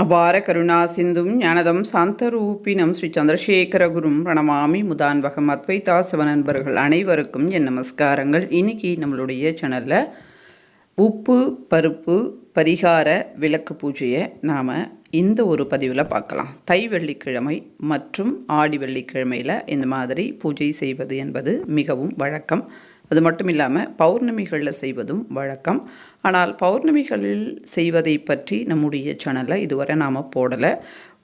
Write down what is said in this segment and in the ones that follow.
அபார கருணா சிந்தும் ஞானதம் சாந்தரூபினம் ஸ்ரீ சந்திரசேகரகுரும் பிரணமாமி முதான்வகம் அத்வைதா சிவ நண்பர்கள் அனைவருக்கும் என் நமஸ்காரங்கள். இன்னைக்கு நம்மளுடைய சேனலில் உப்பு பருப்பு பரிகார விளக்கு பூஜையை நாம் இந்த ஒரு பதிவில் பார்க்கலாம். தை வெள்ளிக்கிழமை மற்றும் ஆடி வெள்ளிக்கிழமையில் இந்த மாதிரி பூஜை செய்வது என்பது மிகவும் வழக்கம். அது மட்டும் இல்லாமல் பௌர்ணமிகளில் செய்வதும் வழக்கம். ஆனால் பௌர்ணமிகளில் செய்வதை பற்றி நம்முடைய சேனலில் இதுவரை நாம் போடலை.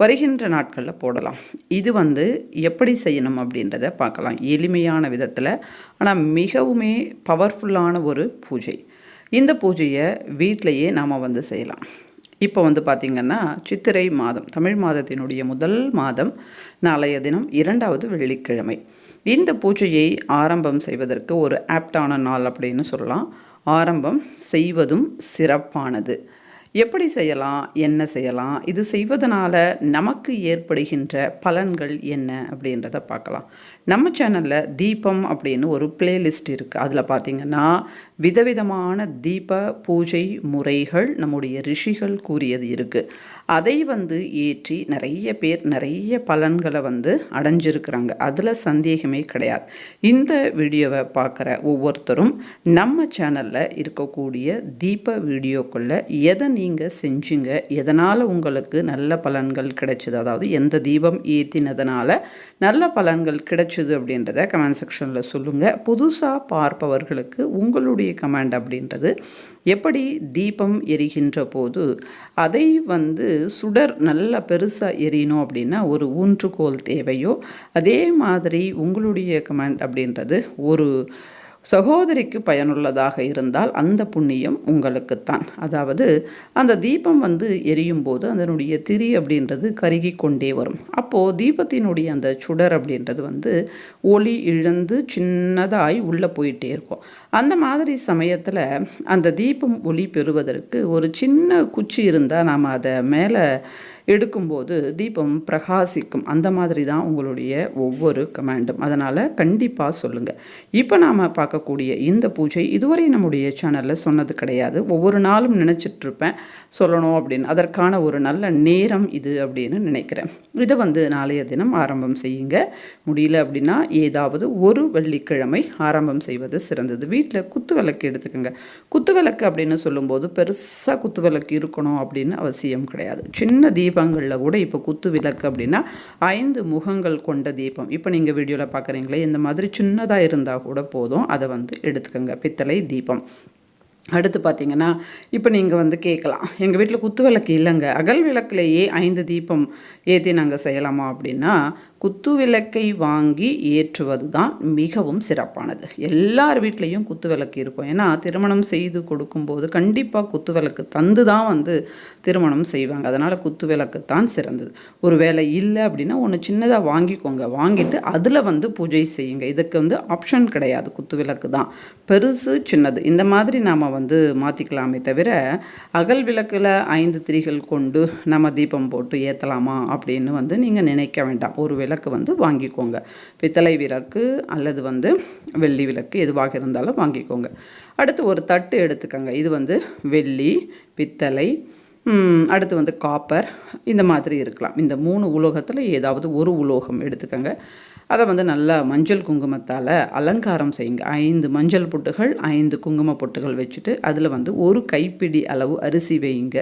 வருகின்ற நாட்களில் போடலாம். இது வந்து எப்படி செய்யணும் அப்படின்றத பார்க்கலாம். எளிமையான விதத்தில். ஆனால் மிகவுமே பவர்ஃபுல்லான ஒரு பூஜை. இந்த பூஜையை வீட்டிலையே நாம் வந்து செய்யலாம். இப்போ வந்து பார்த்திங்கன்னா சித்திரை மாதம் தமிழ் மாதத்தினுடைய முதல் மாதம் நாளைய தினம் இரண்டாவது வெள்ளிக்கிழமை. இந்த பூஜையை ஆரம்பம் செய்வதற்கு ஒரு ஆப்டான நாள் அப்படின்னு சொல்லலாம். ஆரம்பம் செய்வதும் சிறப்பானது. எப்படி செய்யலாம்? என்ன செய்யலாம்? இது செய்வதனால நமக்கு ஏற்படுகின்ற பலன்கள் என்ன அப்படின்றத பார்க்கலாம். நம்ம சேனலில் தீபம் அப்படின்னு ஒரு பிளேலிஸ்ட் இருக்குது அதில் பார்த்திங்கன்னா விதவிதமான தீப பூஜை முறைகள் நம்முடைய ரிஷிகள் கூறியது இருக்குது அதை வந்து ஏற்றி நிறைய பேர் நிறைய பலன்களை வந்து அடைஞ்சிருக்கிறாங்க. அதில் சந்தேகமே கிடையாது. இந்த வீடியோவை பார்க்குற ஒவ்வொருத்தரும் நம்ம சேனலில் இருக்கக்கூடிய தீப வீடியோக்குள்ளே எதை நீங்கள் செஞ்சீங்க எதனால் உங்களுக்கு நல்ல பலன்கள் கிடைச்சிது அதாவது எந்த தீபம் ஏற்றினதுனால நல்ல பலன்கள் கிடைச்சிது அப்படின்றத கமெண்ட் செக்ஷனில் சொல்லுங்கள் புதுசாக பார்ப்பவர்களுக்கு உங்களுடைய கமெண்ட் அப்படின்றது. எப்படி தீபம் எரிகின்ற போது அதை வந்து சுடர் நல்லா பெருசாக எரியணும் அப்படின்னா ஒரு ஊன்றுகோல் தேவையோ அதே மாதிரி உங்களுடைய கமெண்ட் அப்படின்றது ஒரு சகோதரிக்கு பயனுள்ளதாக இருந்தால் அந்த புண்ணியம் உங்களுக்குத்தான். அதாவது அந்த தீபம் வந்து எரியும் போது அதனுடைய திரி அப்படின்றது கருகி கொண்டே வரும். அப்போது தீபத்தினுடைய அந்த சுடர் அப்படின்றது வந்து ஒளி இழந்து சின்னதாய் உள்ளே போயிட்டே இருக்கும். அந்த மாதிரி சமயத்தில் அந்த தீபம் ஒளி பெறுவதற்கு ஒரு சின்ன குச்சி இருந்தால் நாம் அதை மேலே எடுக்கும்போது தீபம் பிரகாசிக்கும். அந்த மாதிரி தான் உங்களுடைய ஒவ்வொரு கமாண்டும் அதனால் கண்டிப்பாக சொல்லுங்கள் இப்போ நாம் பார்க்கக்கூடிய இந்த பூஜை இதுவரை நம்முடைய சேனலில் சொன்னது கிடையாது. ஒவ்வொரு நாளும் நினச்சிட்ருப்பேன் சொல்லணும் அப்படின்னு. அதற்கான ஒரு நல்ல நேரம் இது அப்படின்னு நினைக்கிறேன். இதை வந்து நாளைய தினம் ஆரம்பம் செய்யுங்க. முடியல அப்படின்னா ஏதாவது ஒரு வெள்ளிக்கிழமை ஆரம்பம் செய்வது சிறந்தது. வீட்டில் குத்து விளக்கு எடுத்துக்கோங்க. குத்து விளக்கு அப்படின்னு சொல்லும்போது பெருசாக குத்து விளக்கு இருக்கணும் அப்படின்னு அவசியம் கிடையாது. சின்ன தீபம் தீபங்களில் கூட இப்போ குத்து விளக்கு அப்படின்னா ஐந்து முகங்கள் கொண்ட தீபம். இப்போ நீங்கள் வீடியோவில் பார்க்குறீங்களே இந்த மாதிரி சின்னதாக இருந்தால் கூட போதும். அதை வந்து எடுத்துக்கோங்க. பித்தளை தீபம். அடுத்து பார்த்தீங்கன்னா இப்போ நீங்கள் வந்து கேட்கலாம் எங்கள் வீட்டில் குத்து விளக்கு இல்லைங்க. அகல் விளக்குலேயே ஐந்து தீபம் ஏற்றி நாங்கள் செய்யலாமா அப்படின்னா குத்து விளக்கை வாங்கி ஏற்றுவது தான் மிகவும் சிறப்பானது. எல்லார் வீட்லேயும் குத்து விளக்கு இருக்கும். ஏன்னா திருமணம் செய்து கொடுக்கும்போது கண்டிப்பாக குத்து விளக்கு தந்து தான் வந்து திருமணம் செய்வாங்க. அதனால் குத்து விளக்கு தான் சிறந்தது. ஒரு வேலை இல்லை அப்படின்னா ஒன்று சின்னதாக வாங்கிக்கோங்க. வாங்கிட்டு அதில் வந்து பூஜை செய்யுங்க. இதுக்கு வந்து ஆப்ஷன் கிடையாது. குத்து விளக்கு தான். பெருசு சின்னது. இந்த மாதிரி நாம் வந்து மாற்றிக்கலாமே தவிர அகல் விளக்கில் ஐந்து திரிகள் கொண்டு நம்ம தீபம் போட்டு ஏற்றலாமா அப்படின்னு வந்து நீங்கள் நினைக்க வேண்டாம். ஒரு விளக்கு வந்து வாங்கிக்கோங்க. பித்தளை விளக்கு அல்லது வந்து வெள்ளி விளக்கு எதுவாக இருந்தாலும் வாங்கிக்கோங்க. அடுத்து ஒரு தட்டு எடுத்துக்கோங்க. இது வந்து வெள்ளி பித்தளை அடுத்து வந்து காப்பர் இந்த மாதிரி இருக்கலாம். இந்த மூணு உலோகத்தில் ஏதாவது ஒரு உலோகம் எடுத்துக்கோங்க. அதை வந்து நல்லா மஞ்சள் குங்குமத்தால் அலங்காரம் செய்யுங்க. ஐந்து மஞ்சள் பொட்டுகள் ஐந்து குங்கும பொட்டுகள் வச்சுட்டு அதில் வந்து ஒரு கைப்பிடி அளவு அரிசி வையுங்க.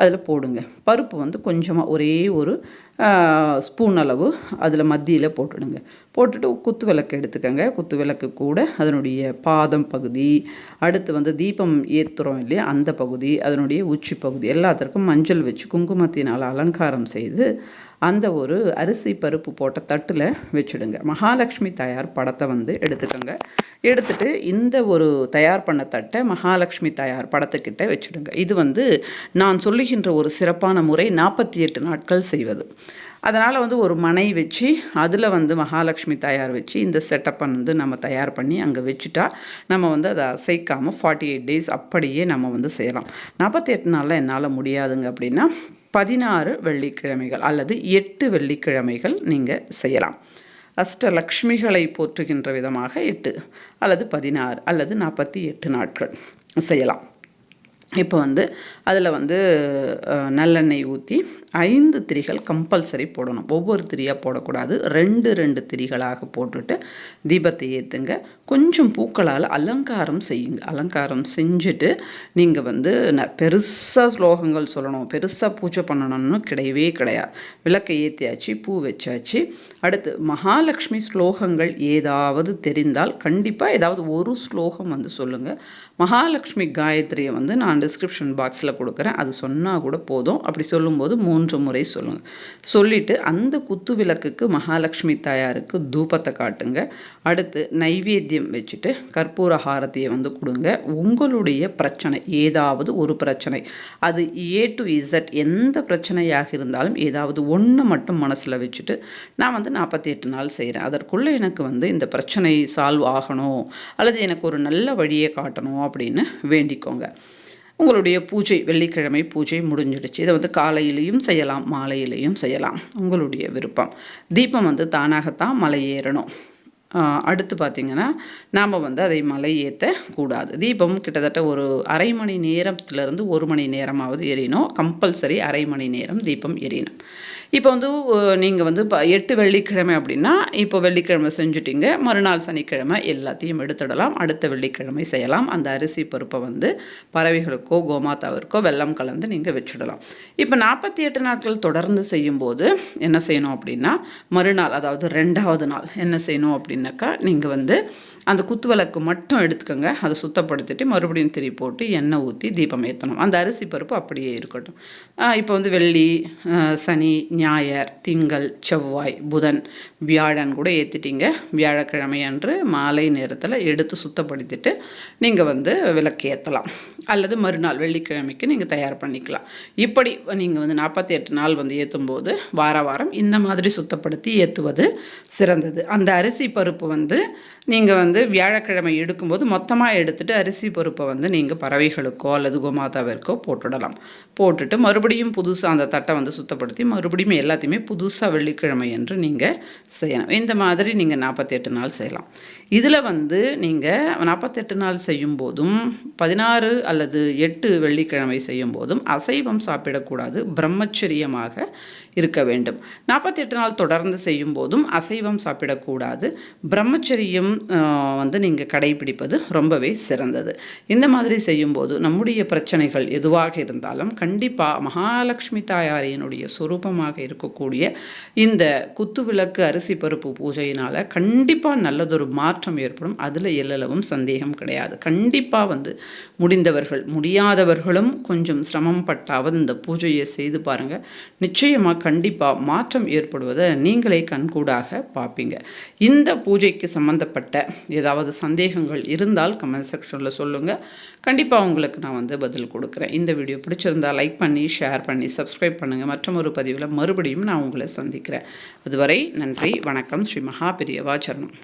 அதில் போடுங்க. பருப்பு வந்து கொஞ்சமாக ஒரே ஒரு ஸ்பூன் அளவு அதில் மத்தியில் போட்டுடுங்க. போட்டுட்டு குத்து விளக்கு எடுத்துக்கோங்க. குத்து விளக்கு கூட அதனுடைய பாதம் பகுதி அடுத்து வந்து தீபம் ஏற்றுறோம் இல்லையா அந்த பகுதி அதனுடைய உச்சி பகுதி எல்லாத்திற்கும் மஞ்சள் வச்சு குங்குமத்தினால் அலங்காரம் செய்து அந்த ஒரு அரிசி பருப்பு போட்ட தட்டில் வச்சுடுங்க. மகாலட்சுமி தயார் படத்தை வந்து எடுத்துக்கோங்க. எடுத்துட்டு இந்த ஒரு தயார் பண்ண தட்டை மகாலட்சுமி தயார் படத்துக்கிட்ட வச்சுடுங்க. இது வந்து நான் சொல்லுகின்ற ஒரு சிறப்பான முறை நாற்பத்தி எட்டு நாட்கள் செய்வது. அதனால் வந்து ஒரு மனை வச்சு அதில் வந்து மகாலட்சுமி தயார் வச்சு இந்த செட்டப்பை வந்து நம்ம தயார் பண்ணி அங்கே வச்சுட்டா நம்ம வந்து அதை அசைக்காமல் ஃபார்ட்டி எயிட் டேஸ் அப்படியே நம்ம வந்து செய்யலாம். நாற்பத்தி எட்டு நாளில் என்னால் முடியாதுங்க அப்படின்னா பதினாறு வெள்ளிக்கிழமைகள் அல்லது எட்டு வெள்ளிக்கிழமைகள் நீங்கள் செய்யலாம். அஷ்டலக்ஷ்மிகளை போற்றுகின்ற விதமாக எட்டு அல்லது பதினாறு அல்லது நாற்பத்தி எட்டு நாட்கள் செய்யலாம். இப்போ வந்து அதில் வந்து நல்லெண்ணெய் ஊற்றி ஐந்து திரிகள் கம்பல்சரி போடணும். ஒவ்வொரு திரியாக போடக்கூடாது. ரெண்டு ரெண்டு திரிகளாக போட்டுட்டு தீபத்தை ஏற்றுங்க கொஞ்சம் பூக்களால் அலங்காரம் செய்யுங்க. அலங்காரம் செஞ்சுட்டு நீங்கள் வந்து ந பெருசாக ஸ்லோகங்கள் சொல்லணும். பெருசாக பூஜை பண்ணணும்னு கிடையவே கிடையாது. விளக்கை ஏற்றியாச்சு பூ வச்சாச்சு. அடுத்து மகாலட்சுமி ஸ்லோகங்கள் ஏதாவது தெரிந்தால் கண்டிப்பாக ஏதாவது ஒரு ஸ்லோகம் வந்து சொல்லுங்கள் மகாலட்சுமி காயத்ரியை வந்து நான் டிஸ்கிரிப்ஷன் பாக்ஸில் கொடுக்குறேன். அது சொன்னால் கூட போதும். அப்படி சொல்லும்போது மூன்று முறை சொல்லுங்கள் சொல்லிவிட்டு அந்த குத்து விளக்குக்கு மகாலட்சுமி தாயாருக்கு தூபத்தை காட்டுங்க. அடுத்து நைவேத்தியம் வச்சுட்டு கற்பூர ஹாரத்தியை வந்து கொடுங்க. உங்களுடைய பிரச்சனை ஏதாவது ஒரு பிரச்சனை அது ஏ டு இசட் எந்த பிரச்சனையாக இருந்தாலும் ஏதாவது ஒன்று மட்டும் மனசில் வச்சுட்டு நான் வந்து நாற்பத்தி எட்டு நாள் செய்கிறேன் அதற்குள்ளே எனக்கு வந்து இந்த பிரச்சனை சால்வ் ஆகணும். அல்லது எனக்கு ஒரு நல்ல வழியை காட்டணும். அப்படின்னு வேண்டிக்கோங்க. உங்களுடைய பூஜை வெள்ளிக்கிழமை பூஜை முடிஞ்சிடுச்சு. இதை வந்து காலையிலையும் செய்யலாம் மாலையிலையும் செய்யலாம். உங்களுடைய விருப்பம். தீபம் வந்து தானாகத்தான் மலை ஏறணும். அடுத்து பார்த்திங்கன்னா நாம் வந்து அதை மலை ஏற்றக்கூடாது தீபம் கிட்டத்தட்ட ஒரு அரை மணி நேரத்துலேருந்து ஒரு மணி நேரமாவது எரியணும். கம்பல்சரி அரை மணி நேரம் தீபம் எரியணும். இப்போ வந்து நீங்கள் வந்து இப்போ எட்டு வெள்ளிக்கிழமை அப்படின்னா இப்போ வெள்ளிக்கிழமை செஞ்சுட்டிங்க. மறுநாள் சனிக்கிழமை எல்லாத்தையும் எடுத்துடலாம். அடுத்த வெள்ளிக்கிழமை செய்யலாம். அந்த அரிசி பருப்பை வந்து பறவைகளுக்கோ கோமாதாவிற்கோ வெள்ளம் கலந்து நீங்கள் வச்சுடலாம். இப்போ நாற்பத்தி எட்டு நாட்கள் தொடர்ந்து செய்யும்போது என்ன செய்யணும் அப்படின்னா மறுநாள் அதாவது ரெண்டாவது நாள் என்ன செய்யணும் அப்படின்னா அப்படின்னாக்கா நீங்கள் வந்து அந்த குத்து விளக்கு மட்டும் எடுத்துக்கோங்க. அதை சுத்தப்படுத்திட்டு மறுபடியும் திரி போட்டு எண்ணெய் ஊற்றி தீபம் ஏற்றணும் அந்த அரிசி பருப்பு அப்படியே இருக்கட்டும். இப்போ வந்து வெள்ளி சனி ஞாயிறு திங்கள் செவ்வாய் புதன் வியாழன் கூட ஏற்றிட்டீங்க வியாழக்கிழமை அன்று மாலை நேரத்தில் எடுத்து சுத்தப்படுத்திட்டு நீங்கள் வந்து விளக்கு ஏற்றலாம் அல்லது மறுநாள் வெள்ளிக்கிழமைக்கு நீங்கள் தயார் பண்ணிக்கலாம். இப்படி நீங்கள் வந்து நாற்பத்தி எட்டு நாள் வந்து ஏற்றும்போது வார வாரம் இந்த மாதிரி சுத்தப்படுத்தி ஏற்றுவது சிறந்தது. அந்த அரிசி பருப்பு வந்து நீங்கள் வந்து வந்து வியாழக்கிழமை எடுக்கும்போது மொத்தமாக எடுத்துட்டு அரிசி பருப்பை வந்து நீங்கள் பறவைகளுக்கோ அல்லது கோமாதாவிற்கோ போட்டுடலாம். போட்டுட்டு மறுபடியும் புதுசாக அந்த தட்டை வந்து சுத்தப்படுத்தி மறுபடியும் எல்லாத்தையுமே புதுசாக வெள்ளிக்கிழமை என்று நீங்கள் செய்யணும் இந்த மாதிரி நீங்கள் நாற்பத்தெட்டு நாள் செய்யலாம். இதில் வந்து நீங்கள் நாற்பத்தெட்டு நாள் செய்யும்போதும் பதினாறு அல்லது எட்டு வெள்ளிக்கிழமை செய்யும் போதும் அசைவம் சாப்பிடக்கூடாது பிரம்மச்சரியமாக இருக்க வேண்டும். நாற்பத்தெட்டு நாள் தொடர்ந்து செய்யும் போதும் அசைவம் சாப்பிடக்கூடாது பிரம்மச்சரியம் வந்து நீங்கள் கடைபிடிப்பது ரொம்பவே சிறந்தது. இந்த மாதிரி செய்யும்போது நம்முடைய பிரச்சனைகள் எதுவாக இருந்தாலும் கண்டிப்பாக மகாலட்சுமி தாயாரியனுடைய சொரூபமாக இருக்கக்கூடிய இந்த குத்துவிளக்கு அரிசி பருப்பு பூஜையினால் கண்டிப்பாக நல்லதொரு மாற்றம் ஏற்படும். அதில் எல்லளவும் சந்தேகம் கிடையாது. கண்டிப்பாக வந்து முடிந்தவர்கள் முடியாதவர்களும் கொஞ்சம் சிரமம் பட்டாவது இந்த பூஜையை செய்து பாருங்கள் நிச்சயமாக கண்டிப்பாக மாற்றம் ஏற்படுவதை நீங்களே கண்கூடாக பார்ப்பீங்க. இந்த பூஜைக்கு சம்மந்தப்பட்ட ஏதாவது சந்தேகங்கள் இருந்தால் கமெண்ட் செக்ஷனில் சொல்லுங்கள் கண்டிப்பாக உங்களுக்கு நான் வந்து பதில் கொடுக்குறேன். இந்த வீடியோ பிடிச்சிருந்தா லைக் பண்ணி ஷேர் பண்ணி சப்ஸ்கிரைப் பண்ணுங்கள் மற்றும் ஒரு பதிவில் மறுபடியும் நான் உங்களை சந்திக்கிறேன். அதுவரை நன்றி வணக்கம். ஸ்ரீ மகா பெரியவா சரணம்.